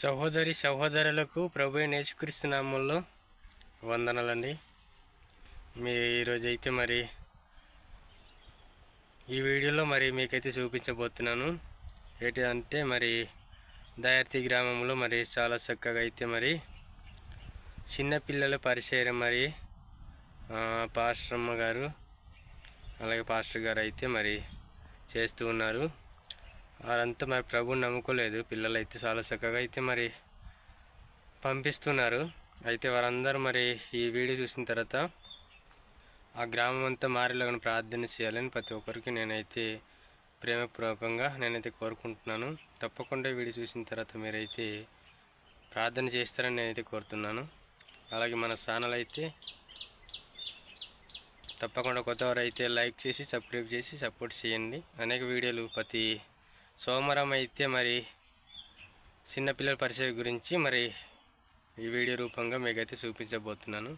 సహోదరి సహోదరులకు ప్రభు నేర్చుక్రీస్తు నామంలో వందనాలండి. మీ ఈరోజు అయితే మరి ఈ వీడియోలో మరి మీకైతే చూపించబోతున్నాను. ఏంటి అంటే మరి దయార్తి గ్రామంలో మరి చాలా చక్కగా అయితే మరి చిన్నపిల్లల పరిచయం మరి ఆ, పాస్టర్ అమ్మ గారు అలాగే పాస్టర్ గారు అయితే మరి చేస్తూ ఉన్నారు. వారంతా మరి ప్రభుని నమ్ముకోలేదు. పిల్లలు అయితే చాలా చక్కగా అయితే మరి పంపిస్తున్నారు. అయితే వారందరూ మరి ఈ వీడియో చూసిన తర్వాత ఆ గ్రామం అంతా మారేలాగా ప్రార్థన చేయాలని ప్రతి ఒక్కరికి నేనైతే ప్రేమపూర్వకంగా నేనైతే కోరుకుంటున్నాను. తప్పకుండా వీడియో చూసిన తర్వాత మీరైతే ప్రార్థన చేస్తారని నేనైతే కోరుతున్నాను. అలాగే మన ఛానల్ అయితే తప్పకుండా కొత్తవారు అయితే లైక్ చేసి సబ్స్క్రైబ్ చేసి సపోర్ట్ చేయండి. అనేక వీడియోలు ప్రతి సోమవారం అయితే మరి చిన్నపిల్లల పరిచయం గురించి మరి ఈ వీడియో రూపంగా మీకైతే చూపించబోతున్నాను.